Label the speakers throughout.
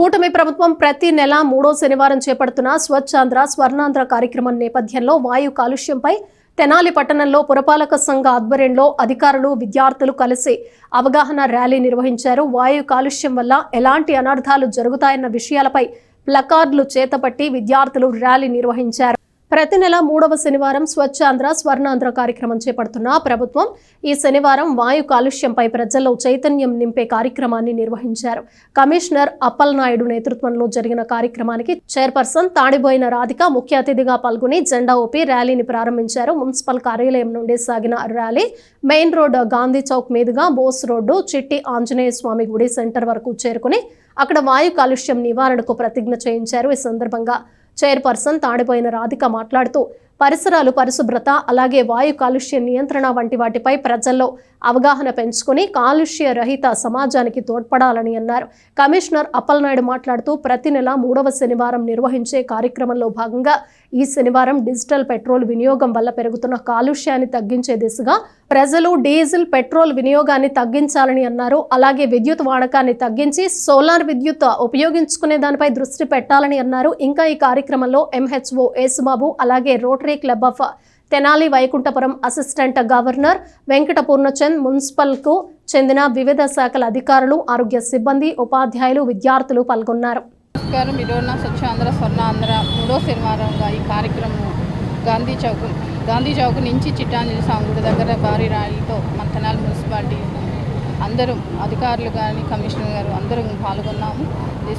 Speaker 1: కూటమి ప్రభుత్వం ప్రతి నెల మూడో శనివారం చేపడుతున్న స్వచ్ఛాంధ్ర స్వర్ణాంధ్ర కార్యక్రమం నేపథ్యంలో వాయు కాలుష్యంపై తెనాలి పట్టణంలో పురపాలక సంఘ ఆధ్వర్యంలో అధికారులు విద్యార్థులు కలిసి అవగాహన ర్యాలీ నిర్వహించారు. వాయు కాలుష్యం వల్ల ఎలాంటి అనర్థాలు జరుగుతాయన్న విషయాలపై ప్లకార్డులు చేతపట్టి విద్యార్థులు ర్యాలీ నిర్వహించారు. ప్రతి నెల మూడవ శనివారం స్వచ్ఛాంధ్ర స్వర్ణాంధ్ర కార్యక్రమం చేపడుతున్న ప్రభుత్వం ఈ శనివారం వాయు కాలుష్యంపై ప్రజల్లో చైతన్యం నింపే కార్యక్రమాన్ని నిర్వహించారు. కమిషనర్ అప్పల్ నాయుడు నేతృత్వంలో జరిగిన కార్యక్రమానికి చైర్పర్సన్ తాడిబోయిన రాధిక ముఖ్య అతిథిగా పాల్గొని జెండా ఊపి ర్యాలీని ప్రారంభించారు. మున్సిపల్ కార్యాలయం నుండి సాగిన rally main road Gandhi Chowk మీదుగా బోస్ రోడ్డు చిట్టి ఆంజనేయ స్వామి గుడి సెంటర్ వరకు చేరుకుని అక్కడ వాయు కాలుష్యం నివారణకు ప్రతిజ్ఞ చేయించారు. ఈ సందర్భంగా చైర్పర్సన్ తాడిపోయిన రాధిక మాట్లాడుతూ పరిసరాలు పరిశుభ్రత అలాగే వాయు కాలుష్య నియంత్రణ వంటి వాటిపై ప్రజల్లో అవగాహన పెంచుకుని కాలుష్య రహిత సమాజానికి తోడ్పడాలని అన్నారు. కమిషనర్ అప్పలనాయుడు మాట్లాడుతూ ప్రతి నెల మూడవ శనివారం నిర్వహించే కార్యక్రమంలో భాగంగా ఈ శనివారం డిజిటల్ పెట్రోల్ వినియోగం వల్ల పెరుగుతున్న కాలుష్యాన్ని తగ్గించే దిశగా ప్రజలు డీజిల్ పెట్రోల్ వినియోగాన్ని తగ్గించాలని అన్నారు. అలాగే విద్యుత్ వాడకాన్ని తగ్గించి సోలార్ విద్యుత్ ఉపయోగించుకునే దానిపై దృష్టి పెట్టాలని అన్నారు. ఇంకా ఈ కార్యక్రమంలో ఎంహెచ్ఓ యేసుబాబు అలాగే rotary club of Tenali Vaikunthapuram assistant governor Venkata Purnachand మున్సిపల్కు చెందిన వివిధ శాఖల అధికారులు ఆరోగ్య సిబ్బంది ఉపాధ్యాయులు విద్యార్థులు పాల్గొన్నారు.
Speaker 2: నమస్కారం. ఈరోజు స్వచ్ఛాంధ్ర స్వర్ణాంధ్ర మూడో శనివారంగా ఈ కార్యక్రమం గాంధీ చౌక్ గాంధీ చౌక్ నుంచి చిట్టాంజలి స్వామి దగ్గర భారీ ర్యాలీతో మన తెనాలి అందరూ అధికారులు కానీ కమిషనర్ గారు అందరం పాల్గొన్నాము. ఈ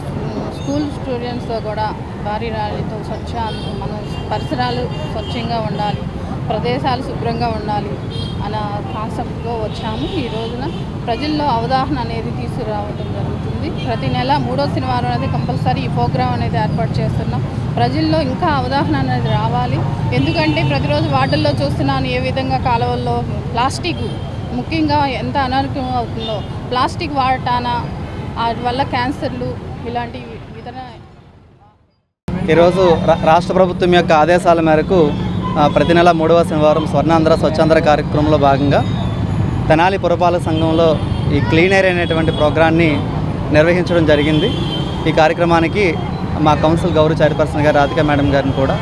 Speaker 2: స్కూల్ స్టూడెంట్స్తో కూడా భారీ ర్యాలీతో స్వచ్ఛ మన పరిసరాలు స్వచ్ఛంగా ఉండాలి ప్రదేశాలు శుభ్రంగా ఉండాలి అన్న కాన్సెప్ట్తో వచ్చాము. ఈ రోజున ప్రజల్లో అవగాహన అనేది తీసుకురావడం జరుగుతుంది. ప్రతి నెల మూడో శనివారం అనేది కంపల్సరీ ఈ ప్రోగ్రాం అనేది ఏర్పాటు చేస్తున్నాం. ప్రజల్లో ఇంకా అవగాహన అనేది రావాలి. ఎందుకంటే ప్రతిరోజు వార్డుల్లో చూస్తున్నాను ఏ విధంగా కాలువల్లో ప్లాస్టిక్ ముఖ్యంగా ఎంత అనారోగ్యం అవుతుందో ప్లాస్టిక్ వాడటాన వాటి వల్ల క్యాన్సర్లు ఇలాంటి ఇతర
Speaker 3: ఈరోజు రా- రాష్ట్ర ప్రభుత్వం యొక్క ఆదేశాల మేరకు ప్రతి నెల మూడవ శనివారం స్వర్ణాంధ్ర స్వచ్ఛాంధ్ర కార్యక్రమంలో భాగంగా తెనాలి పురపాలక సంఘంలో ఈ క్లీన్ ఎయిర్ అనేటువంటి ప్రోగ్రాన్ని నిర్వహించడం జరిగింది. ఈ కార్యక్రమానికి మా కౌన్సిల్ గౌరవ చైర్పర్సన్ గారు రాధిక మేడం గారిని కూడా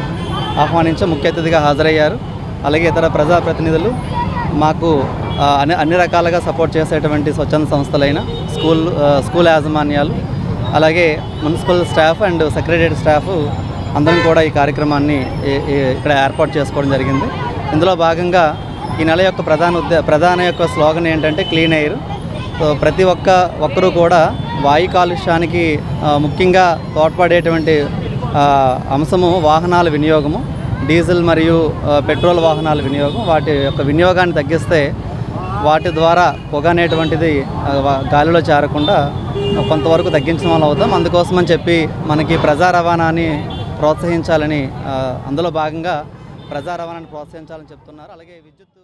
Speaker 3: ఆహ్వానించి ముఖ్య అతిథిగా హాజరయ్యారు. అలాగే ఇతర ప్రజాప్రతినిధులు మాకు అన్ని అన్ని రకాలుగా సపోర్ట్ చేసేటువంటి స్వచ్ఛంద సంస్థలైన స్కూల్ స్కూల్ యాజమాన్యాలు అలాగే municipal staff and secretariat staff అందరం కూడా ఈ కార్యక్రమాన్ని ఇక్కడ ఏర్పాటు చేసుకోవడం జరిగింది. ఇందులో భాగంగా ఈ నెల యొక్క ప్రధాన ఉద్దే ప్రధాన యొక్క స్లోగన్ ఏంటంటే క్లీన్ ఎయిర్. సో ప్రతి ఒక్క ఒక్కరూ కూడా వాయు కాలుష్యానికి ముఖ్యంగా తోడ్పడేటువంటి అంశము వాహనాల వినియోగము డీజిల్ మరియు పెట్రోల్ వాహనాల వినియోగం వాటి యొక్క వినియోగాన్ని తగ్గిస్తే వాటి ద్వారా పొగ అనేటువంటిది గాలిలో చేరకుండా కొంతవరకు తగ్గించడం వల్ల అవుతాం. అందుకోసమని చెప్పి మనకి ప్రజా రవాణాని ప్రోత్సహించాలని అందులో భాగంగా ప్రజా రవాణాని ప్రోత్సహించాలని చెప్తున్నారు. అలాగే విద్యుత్